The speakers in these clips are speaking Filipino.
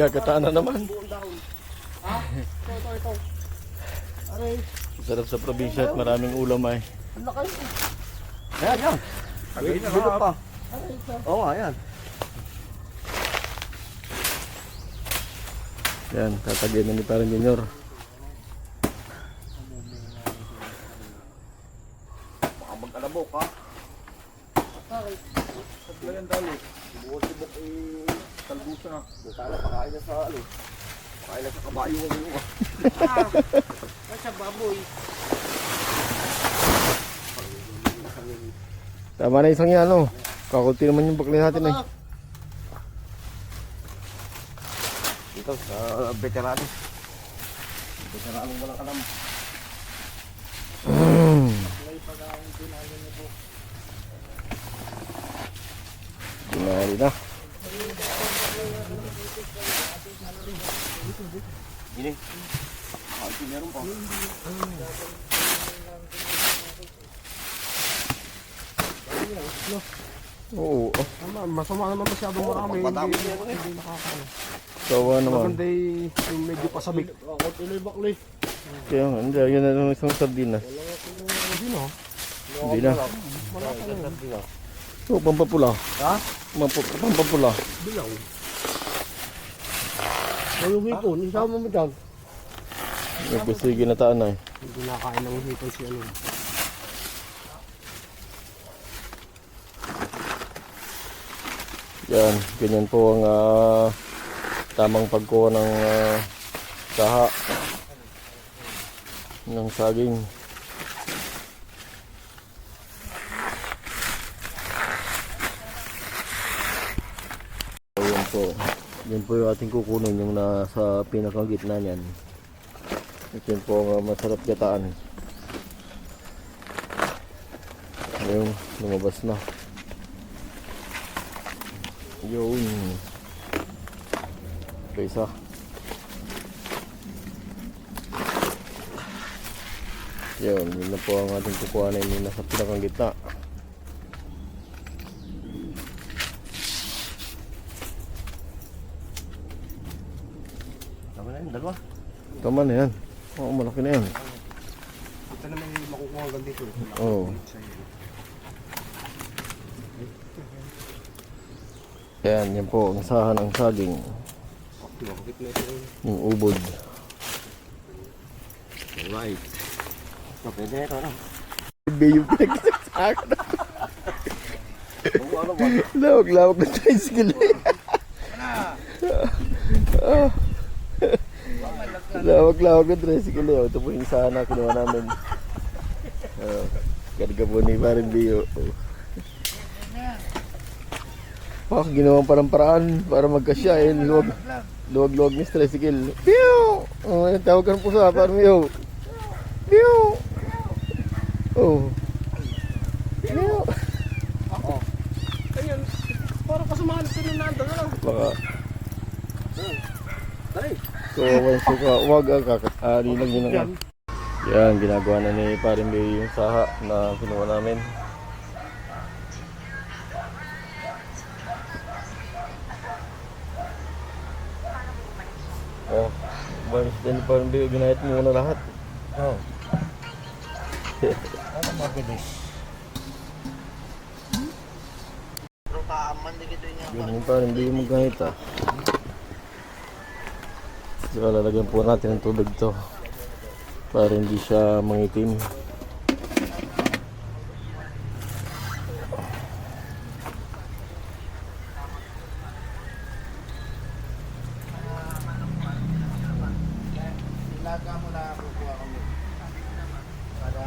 Gagataan na naman. Ha? Ito, ito, ito. Aray, Sarap sa probinsya at maraming ulam ay. ang laki. Ayan, yan. Na Bilog pa. Oo nga, yan. Yan, tatagyan na ni parang junior. Baka mag-alabok, ha? Aray. Tagay ang dali. Bukas-ibok eh. Talbusa. Sana pakain na sa ano. Pakain na sa kabayo. Ano, ah. Ah, sa baboy. Tama na isang yan, ano. Kakunti naman yung bakli natin eh. Dito, sa veterano. Veterano walang alam. Ginali na. Gini. Ah, ito meron pa. Oo, oh, Tama, masama naman masyadong marami. Pagpatapos Hindi, hindi nakakaano. kawa naman. Maganda yung medyo pasabik. Ako tuloy bakli. Kaya nga, hindi, yun na yung isang sardinas. Hindi no. Hindi na. Oo, pampapula. Ha? Pampa- Pampapula. Bilaw. O yung hipon, isama mo dyan. Yung yung ginataan ay. Hindi nakain ng hipon si ano. Yan, ganyan po ang ah, tamang pagkuha ng ah, saha ng saging. So, yan po. Yan po yung ating kukunin yung nasa pinakang gitna niyan. Ito po ang ah, masarap gataan. Ayun, lumabas na. Yun. Ito isa. Yun, yun na po ang ating kukuhanin yung nasa pinakang gitna. Tama na yun, dalawa. Tama na yan. Oo, malaki na yan. Ito naman yung makukuha hanggang dito. Oo. Yan, yan po ang sahan ng saging. Yung ubod. Alright. Pwede na ito, ano? Hindi yung pinagsasak na. Oo, ano ba? Lawag-lawag na tricycle. Ah. Lawag-lawag na tricycle. eh. Ito po yung sahan na kinuha namin. Uh, Karga po ni Parin Bio. Oh, ginawa parang paraan para magkasya eh. Luwag, luwag-luwag ni tricycle. Pew! Oh, tawag ka ng pusa, parang Bio. Pew! Oh. Pew! Ayun. Parang kasamahan nandun. Ano? Baka Dali. So, walang suka. Huwag ang kakasari lang yun ang Yan, ginagawa na ni Parin Bay yung saha na kinuha namin. Oh, balis din Parin Bay, ginahit muna lahat. Oo. Ano mabilis? Pero kaaman din ito niya. Yung Parin Bay yung magkahit ah. So, lalagyan po natin ng tubig to para hindi siya mangitim. Ilaga mo na kukuha kami. Para...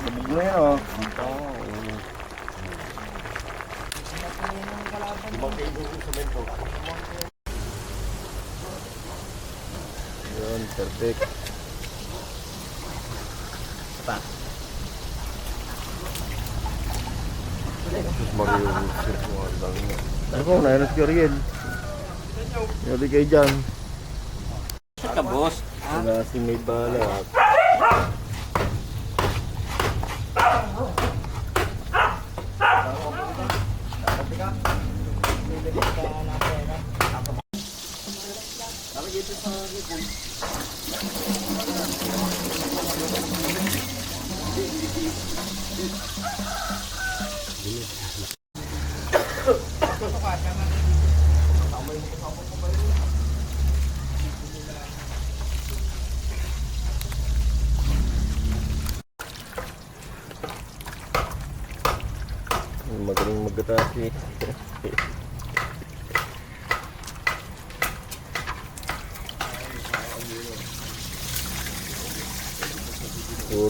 Labog na yan oh. Ibang kayo sa bento. Perfect. Pa. Terus Mario semua bang. Ano ko na si Ariel. Yari kay Jan. Saan ka, boss? Wala si may balak. Magaling magkatasi.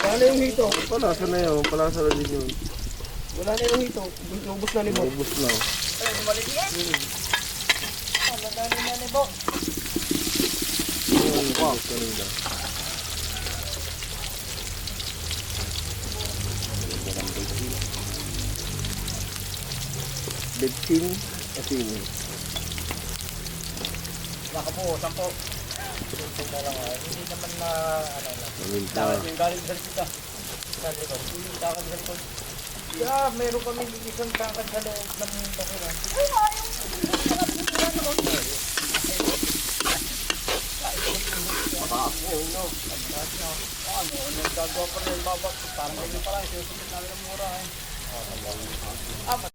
Wala na yung hito. Palasa na yun. Palasa na din yun. Wala na yung hito. Ubus na limon. Ubus na. Yun, ubus na nila. Betsin, asin. Naka po, sampo. Ito na lang ah. Hindi naman na ano na. Paminta. Yung galing sa likod ah. Sa likod. Yung kakad sa likod. Yeah, meron kami isang kakad sa loob ng bakuran. Ano, nagagawa pa rin babak. Parang ganyan pa lang. Sinusunod namin ang mura eh.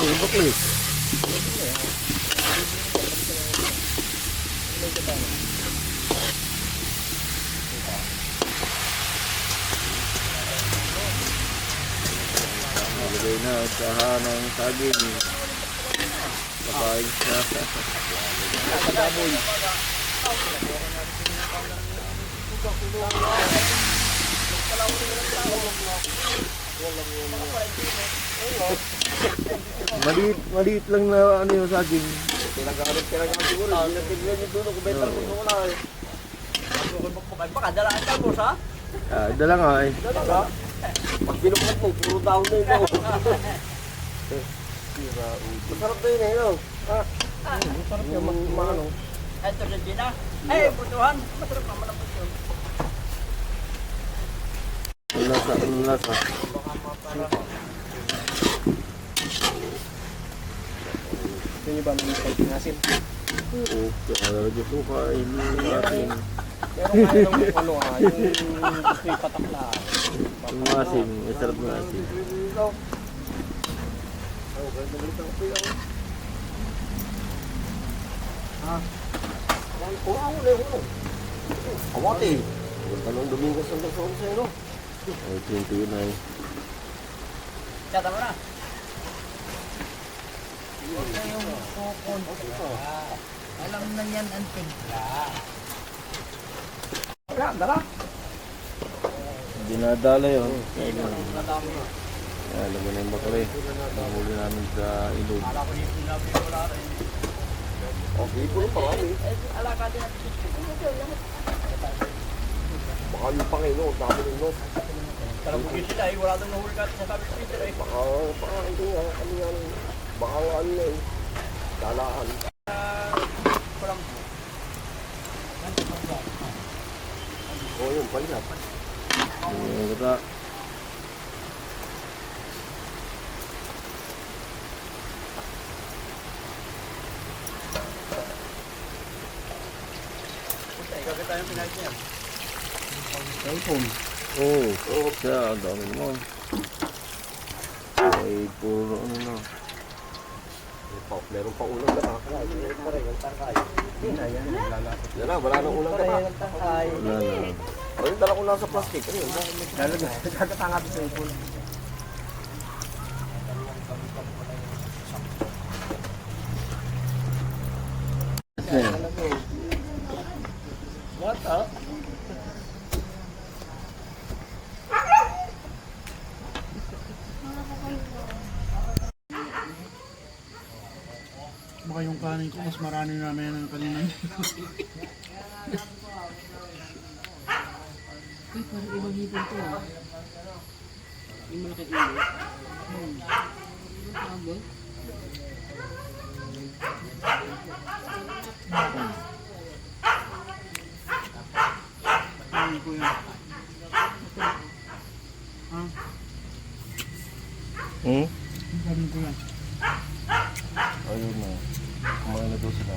Ang bakli. Nalagay na sa ng saging. Pakain sa Maliit, maliit lang na ano yung saging. Pinag-aaral ka lang siguro. Hindi na tignan yung dulo. Kung benta ko na eh. Baka dalaan ka mo sa? Ah, dala nga eh. Dalaga? Pag binuklat mo, puro down na yun. Masarap na yun eh, no? Ah, masarap yung mag- maano. Ito na din ah. Eh, butuhan. Masarap naman ang butuhan. Ang lasa, ang lasa. Ito nyo ba may pagkinasin? Oo, kaya lalagyan ko kain natin. Pero kaya lang yung ano ah, yung gusto yung patak na. Yung asin, masarap na asin. Kung ako na yung ano. Awati. Huwag ka nung Domingo sa sa sa no? Ay, tinto yun ay. Tiyata mo na. Ito yung kukon. Ah, Alam na yan ang timpla. Kaya, dala. Dinadala yun. Kaya lang. Kaya alam mo na yung bakali. Nahuli namin sa ilog. Okay, puro pa kami. Alaka din ang Baka yung Panginoon, sabi nyo. Kalabugin sila eh. Wala doon nahuli ka sa sabi sa Peter eh. Baka, baka hindi nga, ano yan. Baka ano na eh. Dalaan. Walang O yun, palinap. Yung kata. Gabi tayong pinahit niya. Cellphone. Oo, oh, siya, ang dami naman. Ay, puro ano na. Meron pa ulang gata. Yan na, wala nang ulang gata. Wala na. O yung dala ko lang sa plastic. Ano yun? Gagatangat sa ipon. Bata. Baka yung kanin ko mas marami namin ng kanina. Uy, parang ibang hipon to ah. Yung malaki ulo. Hmm. Tawag? Kanin ko yan. Ha? Hmm? Ko yan. Ayun na. Kumain na daw sila.